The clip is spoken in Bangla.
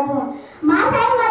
कोणते अस- अजून